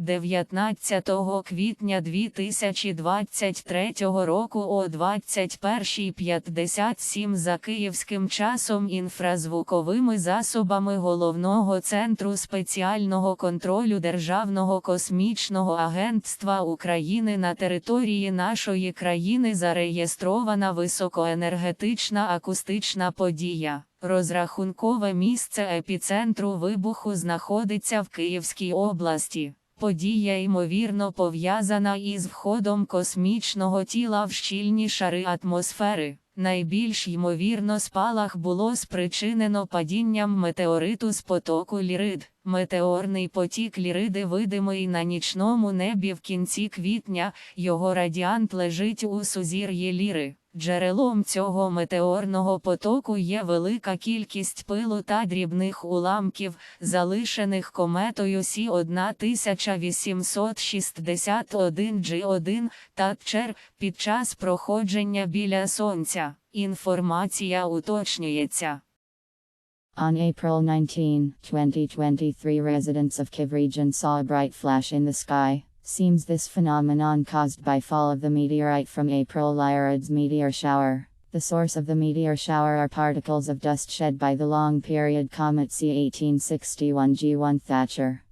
19 квітня 2023 року о 21.57 за київським часом інфразвуковими засобами Головного центру спеціального контролю Державного космічного агентства України на території нашої країни зареєстрована високоенергетична акустична подія. Розрахункове місце епіцентру вибуху знаходиться в Київській області. Подія ймовірно пов'язана із входом космічного тіла в щільні шари атмосфери. Найбільш ймовірно спалах було спричинено падінням метеориту з потоку Лірид. Метеорний потік Ліриди видимий на нічному небі в кінці квітня, його радіант лежить у сузір'ї Ліри. Джерелом цього метеорного потоку є велика кількість пилу та дрібних уламків, залишених кометою Сі 1861 G1 та ЧЕР під час проходження біля Сонця. Інформація уточнюється. On April 19, 2023, residents of Kiev region saw a bright flash in the sky. Seems this phenomenon caused by fall of the meteorite from April Lyraid's meteor shower. The source of the meteor shower are particles of dust shed by the long period comet C 1861 G1 Thatcher.